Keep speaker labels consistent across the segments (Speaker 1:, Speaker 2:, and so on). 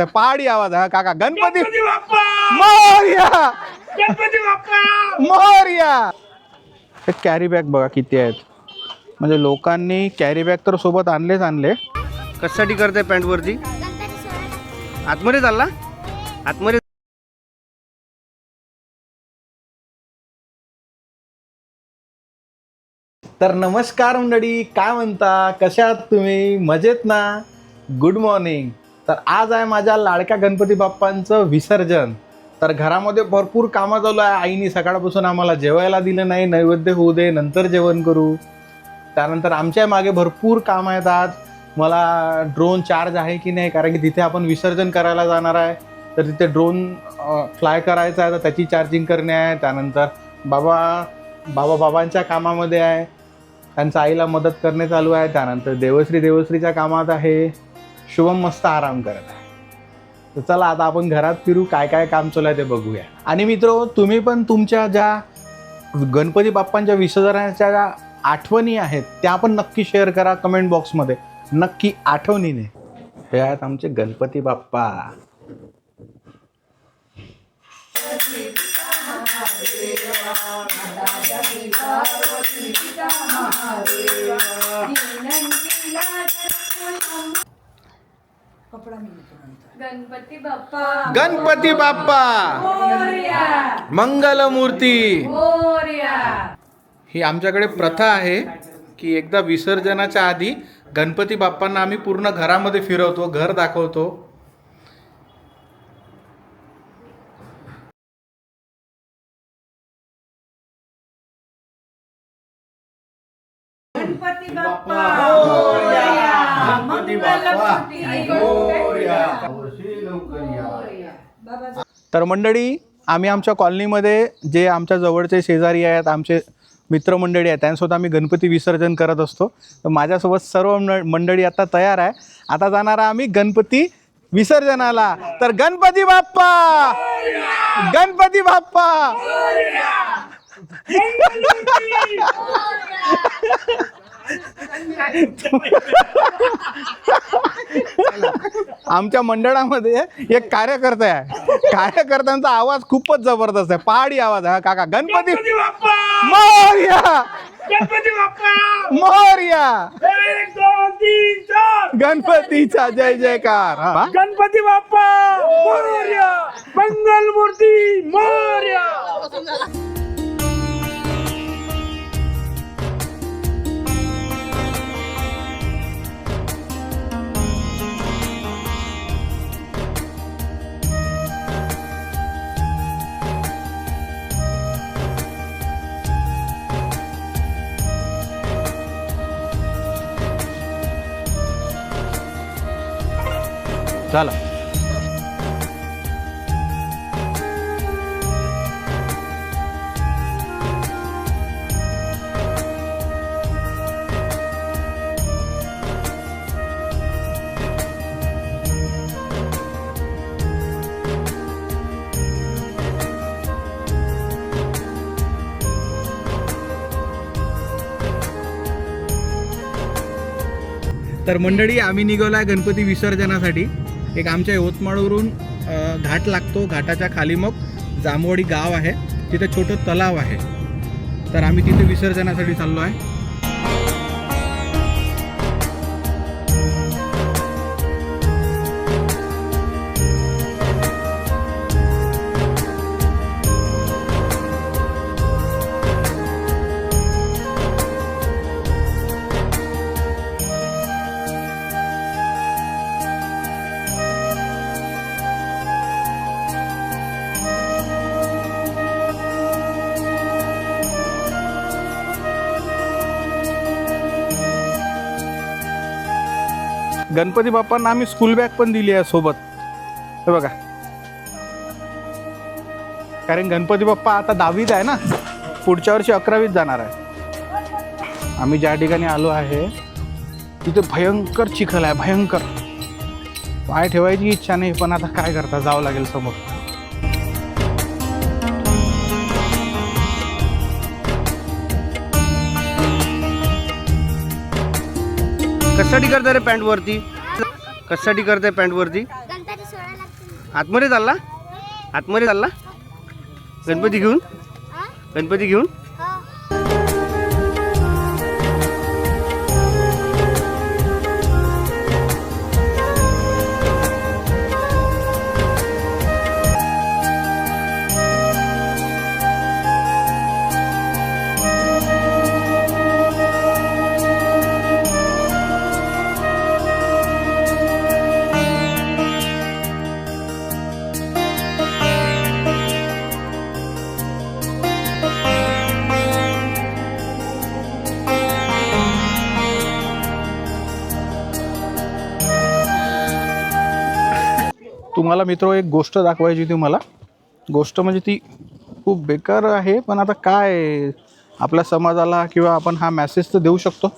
Speaker 1: पहाडी आवाज हा काका. गणपती मोरया! मोरया! कॅरी बॅग बघा किती आहेत. म्हणजे लोकांनी कॅरी बॅग तर सोबत आणलेच आणले.
Speaker 2: कशासाठी करताय पॅन्ट वरती? आतमध्ये चालला? आतमध्ये
Speaker 1: तर नमस्कार मंडळी काय म्हणता? कशा आहात तुम्ही? मजेत ना? गुड मॉर्निंग तर आज आहे माझ्या लाडक्या गणपती बाप्पांचं विसर्जन. तर घरामध्ये भरपूर कामं चालू आहे. आईने सकाळपासून आम्हाला जेवायला दिलं नाही. नैवेद्य होऊ दे नंतर जेवण करू. त्यानंतर आमच्या मागे भरपूर काम आहेत आज मला ड्रोन चार्ज आहे की नाही? कारण की तिथे आपण विसर्जन करायला जाणार आहे. तर तिथे ड्रोन फ्लाय करायचा आहे. तर त्याची चार्जिंग करणे आहे. त्यानंतर बाबा बाबा बाबांच्या कामामध्ये आहे. त्यांच्या आईला मदत करणे चालू आहे. त्यानंतर देवश्री देवश्रीच्या कामात आहे. शुभम मस्त आराम करत आहे. तर चला आता आपण घरात फिरू काय काय काम चालू आहे ते बघूया. आणि मित्र तुम्ही पण तुमच्या ज्या गणपती बाप्पांच्या विसर्जनाच्या ज्या आठवणी आहेत त्या पण नक्की शेअर करा कमेंट बॉक्समध्ये नक्की आठवणीने. हे आहेत आमचे गणपती बाप्पा.
Speaker 3: गणपती बाप्पा.
Speaker 1: गणपती बाप्पा. मंगलमूर्ती. ही आमच्याकडे प्रथा आहे की एकदा विसर्जनाच्या आधी गणपती बाप्पांना आम्ही पूर्ण घरामध्ये फिरवतो घर दाखवतो
Speaker 3: गणपती बाप्पा
Speaker 1: तर मंडळी आम्ही आमच्या कॉलनीमध्ये जे आमच्या जवळचे शेजारी आहेत आमचे मित्रमंडळी आहेत त्यांच्यासोबत आम्ही गणपती विसर्जन करत असतो. तर माझ्यासोबत सर्व मंड- मंडळी आता तयार आहे. आता जाणार आहे आम्ही गणपती विसर्जनाला. तर गणपती बाप्पा! गणपती बाप्पा! आमच्या मंडळामध्ये एक कार्यकर्ता आहे. कार्यकर्त्यांचा आवाज खूपच जबरदस्त आहे. पहाडी आवाज आहे. हा काका. गणपती मोरया! मोरया! गणपतीचा जय जयकार. हा.
Speaker 4: गणपती बाप्पा! मोर्या! मंगल मूर्ती मोर्या!
Speaker 1: चला. तर मंडळी आम्ही निघालो आहे गणपती विसर्जनासाठी. एक आमच्या यवतमाळवरून घाट लागतो घाटाच्या खाली मग जांभवडी गाव आहे. तिथे छोटं तलाव आहे. तर आम्ही तिथे विसर्जनासाठी चाललो आहे. गणपती बाप्पांना आम्ही स्कूल बॅग पण दिली आहे सोबत. हे बघा. कारण गणपती बाप्पा आता दहावीत आहे ना? पुढच्या वर्षी अकरावीत जाणार आहे. आम्ही ज्या ठिकाणी आलो आहे तिथे भयंकर चिखल आहे भयंकर. पाय ठेवायची इच्छा नाही पण आता काय करता जावं लागेल समोर.
Speaker 2: कशासाठी करताय रे पॅन्ट वरती? कशासाठी करताय पॅन्ट वरती?
Speaker 5: गणपती सोहळा
Speaker 2: आतमध्ये चालला? आतमध्ये चालला? गणपती घेऊन? गणपती घेऊन?
Speaker 1: तुम्हाला मित्र एक गोष्ट दाखवायची होती मला. गोष्ट म्हणजे ती खूप बेकार आहे पण आता काय? आपल्या समाजाला किंवा आपण हा मॅसेज तर देऊ शकतो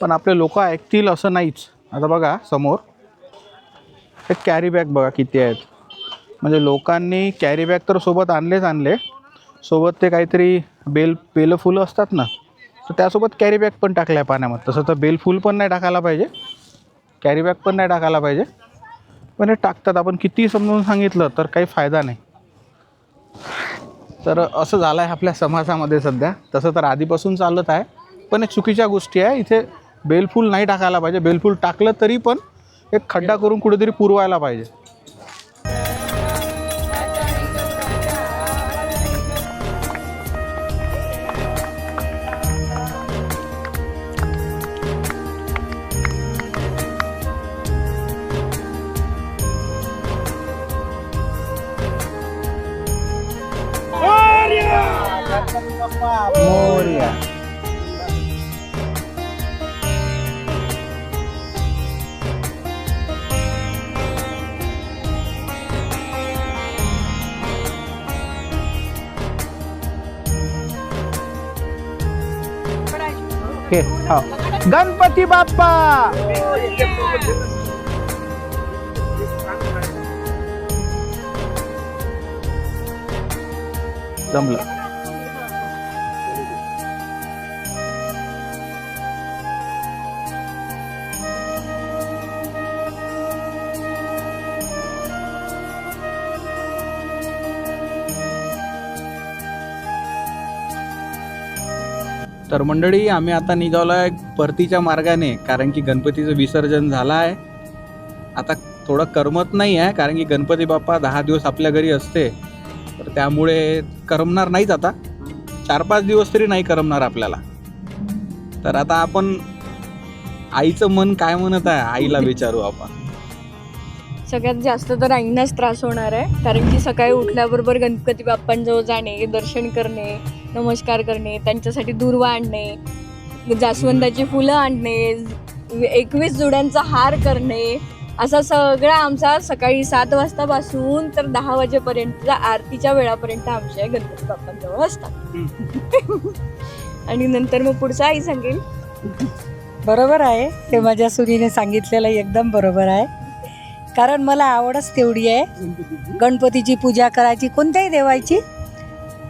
Speaker 1: पण आपले लोक ऐकतील असं नाहीच. आता बघा समोर. हे कॅरी बॅग बघा किती आहेत. म्हणजे लोकांनी कॅरी बॅग तर सोबत आणलेच आणले. सोबत ते काहीतरी बेल बेलं फुलं असतात ना तर त्यासोबत कॅरी बॅग पण टाकल्या पाण्यामध्ये. तसं तर बेलफुल पण नाही टाकायला पाहिजे. कॅरी बॅग पण नाही टाकायला पाहिजे. पण हे टाकतात. आपण किती समजून सांगितलं तर काही फायदा नाही. तर असं झालं आहे आपल्या समाजामध्ये सध्या. तसं तर आधीपासून चालत आहे. पण हे चुकीच्या गोष्टी आहे. इथे बेलफूल नाही टाकायला पाहिजे. बेलफूल टाकलं तरी पण एक खड्डा करून कुठेतरी पुरवायला पाहिजे.
Speaker 4: मोरया
Speaker 1: ओके हा गणपती बाप्पा जमलं तर मंडळी आम्ही आता निघालो आहे परतीच्या मार्गाने कारण की गणपतीचं विसर्जन झालं आहे आता थोडं करमत नाही आहे कारण की गणपती बाप्पा दहा दिवस आपल्या घरी असते. तर त्यामुळे करमणार नाहीच आता. चार पाच दिवस तरी नाही करमणार आपल्याला. तर आता आपण आईचं मन काय म्हणत आहे आईला विचारू आपण.
Speaker 5: सगळ्यात जास्त तर आईंनाच त्रास होणार आहे कारण की सकाळी उठल्याबरोबर गणपती बाप्पांजवळ जाणे दर्शन करणे नमस्कार करणे त्यांच्यासाठी दुर्वा आणणे जास्वंदाची फुलं आणणे एकवीस जुड्यांचा हार करणे असा सगळा आमचा सकाळी सात वाजतापासून तर दहा वाजेपर्यंत आरतीच्या वेळापर्यंत आमच्या गणपती बाप्पांजवळ असतात. आणि नंतर मग पुढचं आई सांगेल.
Speaker 6: बरोबर आहे. ते माझ्या सुनीने सांगितलेलं एकदम बरोबर आहे. कारण मला आवडच तेवढी आहे. गणपतीची पूजा करायची कोणत्याही देवाची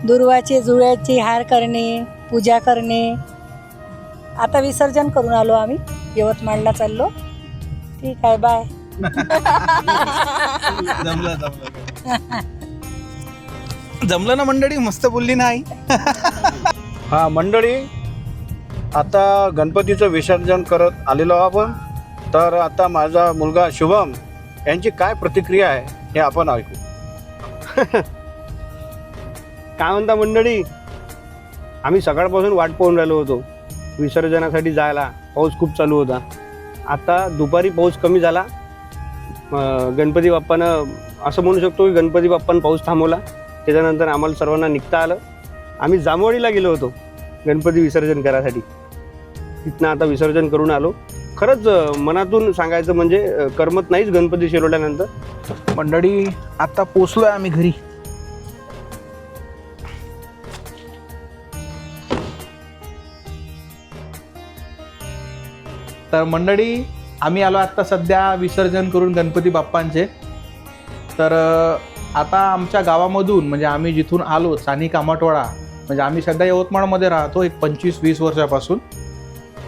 Speaker 6: दुर्वाचे जुळ्याचे हार करणे पूजा करणे. आता विसर्जन करून आलो आम्ही. यवतमाळला चाललो. ठीक आहे बाय
Speaker 1: जमलं जमलं. जमलं ना मंडळी? मस्त बोलली ना आई.
Speaker 7: हा मंडळी आता गणपतीचं विसर्जन करत आलेलो आपण. तर आता माझा मुलगा शुभम यांची काय प्रतिक्रिया आहे हे आपण ऐकू.
Speaker 2: काय म्हणता मंडळी? आम्ही सकाळपासून वाट पाहून राहिलो होतो. विसर्जनासाठी जायला. पाऊस खूप चालू होता. आता दुपारी पाऊस कमी झाला. गणपती बाप्पानं असं म्हणू शकतो की गणपती बाप्पानं पाऊस थांबवला. त्याच्यानंतर आम्हाला सर्वांना निघता आलं. आम्ही जांभवडीला गेलो होतो गणपती विसर्जन करायसाठी. तिथनं आता विसर्जन करून आलो. खरंच मनातून सांगायचं म्हणजे करमत नाहीच गणपती शिरवल्यानंतर
Speaker 1: मंडळी आता आहे आम्ही घरी. तर मंडळी आम्ही आलो आत्ता सध्या विसर्जन करून गणपती बाप्पांचे. तर आता आमच्या गावामधून म्हणजे आम्ही जिथून आलो चानी कामाटवाडा म्हणजे आम्ही सध्या यवतमाळमध्ये राहतो एक पंचवीस वीस वर्षापासून.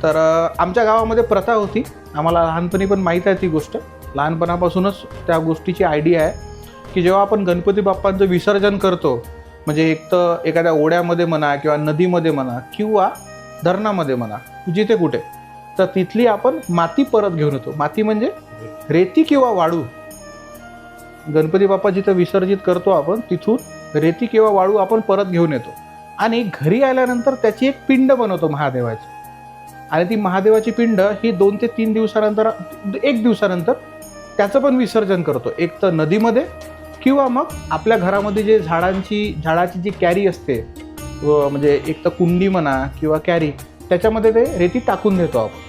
Speaker 1: तर आमच्या गावामध्ये प्रथा होती. आम्हाला लहानपणी पण माहीत आहे ती गोष्ट. लहानपणापासूनच त्या गोष्टीची आयडिया आहे की जेव्हा आपण गणपती बाप्पांचं विसर्जन करतो म्हणजे एक तर एखाद्या ओढ्यामध्ये म्हणा किंवा नदीमध्ये म्हणा किंवा धरणामध्ये म्हणा जिथे कुठे. तर तिथली आपण माती परत घेऊन येतो. माती म्हणजे रेती किंवा वाळू. गणपती बाप्पा जिथं विसर्जित करतो आपण तिथून रेती किंवा वाळू आपण परत घेऊन येतो. आणि घरी आल्यानंतर त्याची एक पिंड बनवतो महादेवाची. आणि ती महादेवाची पिंड ही दोन ते तीन दिवसानंतर एक दिवसानंतर त्याचं पण विसर्जन करतो. एक तर नदीमध्ये किंवा मग आपल्या घरामध्ये जे झाडांची झाडाची जी कॅरी असते व म्हणजे एक तर कुंडी म्हणा किंवा कॅरी त्याच्यामध्ये ते रेती टाकून देतो आपण.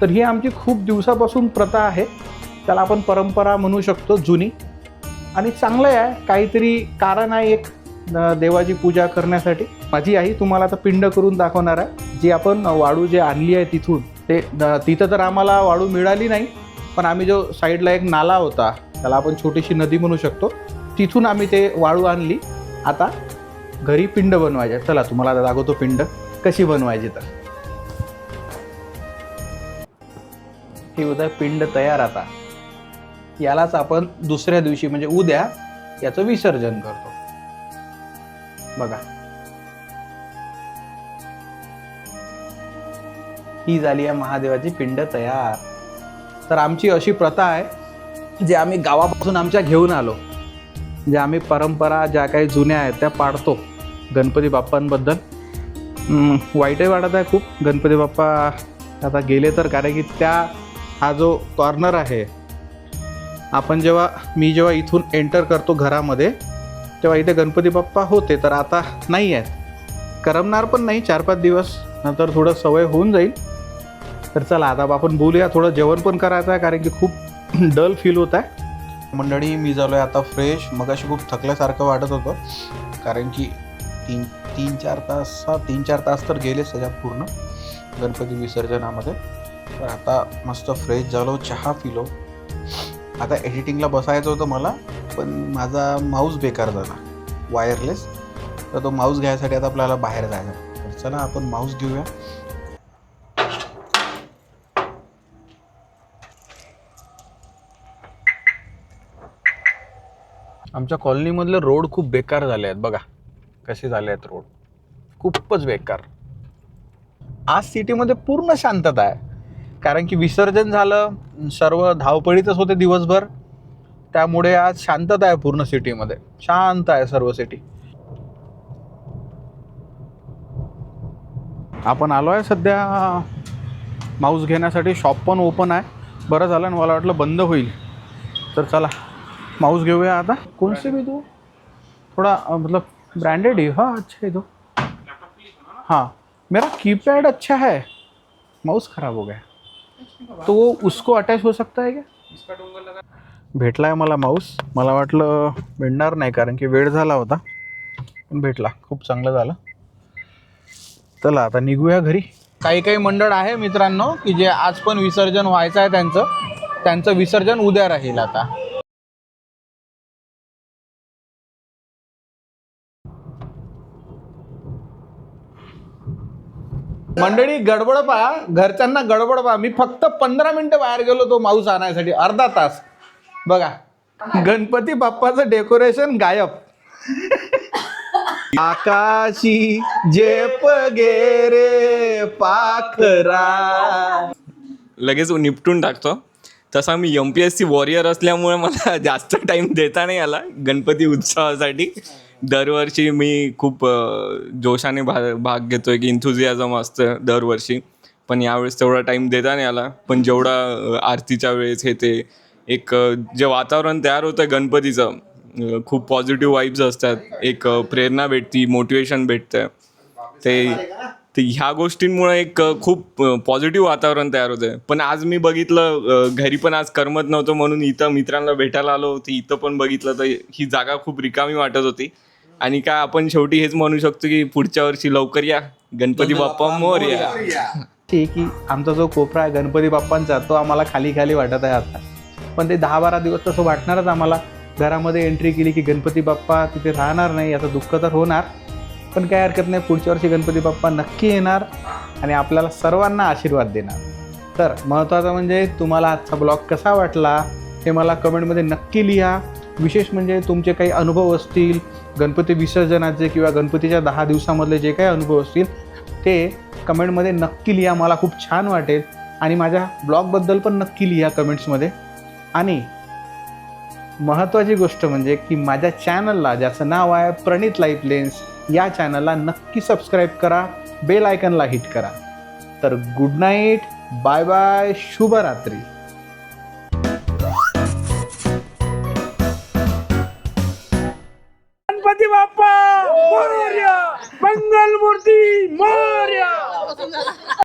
Speaker 1: तर ही आमची खूप दिवसापासून प्रथा आहे. त्याला आपण परंपरा म्हणू शकतो जुनी. आणि चांगलं आहे काहीतरी कारण आहे एक देवाची पूजा करण्यासाठी. माझी आई तुम्हाला आता पिंड करून दाखवणार आहे. जी आपण वाळू जे आणली आहे तिथून ते तिथं तर आम्हाला वाळू मिळाली नाही पण आम्ही जो साईडला एक नाला होता त्याला आपण छोटीशी नदी म्हणू शकतो तिथून आम्ही ते वाळू आणली. आता घरी पिंड बनवायचे. चला तुम्हाला दाखवतो पिंड. कशी बनवायची तर. ही पिंड तयार आता. यालाच आपण दुसऱ्या दिवशी म्हणजे उद्या याचं विसर्जन करतो. बघा. ही झाली आहे महादेवाची पिंड तयार. तर आमची अशी प्रथा आहे जे आम्ही गावापासून आमच्या घेऊन आलो. जे आम्ही परंपरा ज्या काही जुन्या आहेत त्या पाडतो गणपती बाप्पांबद्दल. वाईटही वाटत आहे खूप. गणपती बाप्पा आता गेले तर कारण की त्या हा जो कॉर्नर आहे आपण जेव्हा मी जेव्हा इथून एंटर करतो घरामध्ये तेव्हा इथे गणपती बाप्पा होते तर आता नाही आहेत. करमणार पण नाही चार पाच दिवस नंतर थोडं सवय होऊन जाईल. तर चला आता आपण बोलूया थोडं जेवण पण करायचं आहे कारण की खूप डल फील होत आहे. मंडळी मी झालो आहे आता फ्रेश मगाशी खूप थकल्यासारखं वाटत होतं कारण की तीन तीन चार तास हा तीन चार तास तर गेलेच त्याच्या पूर्ण गणपती विसर्जनामध्ये. तर आता मस्त फ्रेश झालो चहा पिलो. आता एडिटिंगला बसायचं होतं मला पण माझा माऊस बेकार झाला वायरलेस तर तो माऊस घ्यायसाठी आता आपल्याला बाहेर जायचं. तर चला आपण माऊस घेऊया. आमच्या कॉलनीमधले रोड खूप बेकार झाले आहेत बघा. कसे झाले आहेत रोड. खूपच बेकार. आज सिटीमध्ये पूर्ण शांतता आहे. कारण की विसर्जन झालं सर्व धावपळीतच होते दिवसभर. त्यामुळे आज शांतता आहे पूर्ण सिटीमध्ये. शांत आहे सर्व सिटी. आपण आलो आहे सध्या माऊस घेण्यासाठी. शॉप पण ओपन आहे. बरं झालं आणि मला वाटलं बंद होईल. तर चला माउस घेऊया आता. कौन से भी तू? थोड़ा मतलब ब्रँडेड ही. हां अच्छा है तो. हाँ. मेरा कीपैड अच्छा है माउस खराब हो गया. तो वो उसको अटॅच हो सकता है क्या? भेटला आहे मला माऊस. मला वाटलं भेटणार नाही कारण की वेळ झाला होता. पण भेटला. खूप चांगलं झालं. चला आता निघूया घरी. काही काही मंडळ आहे मित्रांनो की जे आज पण विसर्जन व्हायचं आहे त्यांचं. त्यांचं विसर्जन उद्या राहील आता. मंडळी गडबड पहा. घरच्यांना गडबड पहा. मी फक्त पंधरा मिनिटं बाहेर गेलो तो माऊस आणायसाठी. अर्धा तास. बघा. गणपती बाप्पाचं डेकोरेशन गायब. आकाशी जेप गेरे पाखरा.
Speaker 8: लगेच निपटून टाकतो. तसा मी M P S C warrior असल्यामुळे मला जास्त टाईम देता नाही आला गणपती उत्सवासाठी. दरवर्षी मी खूप जोशाने भा भाग घेतो एक इन्थुझियाझम असतं दरवर्षी. पण यावेळेस तेवढा टाईम देता नाही आला. पण जेवढा आरतीच्या वेळेस हे ते एक जे वातावरण तयार होतं गणपतीचं खूप पॉझिटिव्ह वाईब्स असतात. एक प्रेरणा भेटती मोटिवेशन भेटतं. ते ते ह्या गोष्टींमुळे एक खूप पॉझिटिव्ह वातावरण तयार होतं पण आज मी बघितलं घरी पण आज करमत नव्हतं म्हणून इथं मित्रांना भेटायला आलो होती. इथं पण बघितलं तर ही जागा खूप रिकामी वाटत होती. आणि काय आपण शेवटी हेच म्हणू शकतो की पुढच्या वर्षी लवकर या. गणपती बाप्पा मोर या.
Speaker 1: ठीक की आमचा जो कोपरा आहे गणपती बाप्पांचा तो आम्हाला खाली खाली वाटत आहे आता. पण ते दहा बारा दिवस तसं वाटणारच आम्हाला. घरामध्ये एंट्री केली की गणपती बाप्पा तिथे राहणार नाही याचं दुःख तर होणार. पण काय हरकत नाही पुढच्या वर्षी गणपती बाप्पा नक्की येणार आणि आपल्याला सर्वांना आशीर्वाद देणार. तर महत्त्वाचं म्हणजे तुम्हाला आजचा ब्लॉग कसा वाटला हे मला कमेंटमध्ये नक्की लिहा. विशेष म्हणजे तुमचे काही अनुभव असतील गणपती विसर्जनाचे किंवा गणपतीच्या दहा दिवसामधले जे काही अनुभव असतील ते कमेंटमध्ये नक्की लिहा. मला खूप छान वाटेल. आणि माझ्या ब्लॉगबद्दल पण नक्की लिहा कमेंट्समध्ये. आणि महत्त्वाची गोष्ट म्हणजे की माझ्या चॅनलला ज्याचं नाव आहे प्रणित लाईफ लेन्स या चॅनलला नक्की सबस्क्राईब करा बेल आयकनला हिट करा. तर गुड नाईट बाय बाय शुभरात्री.
Speaker 4: मोर्या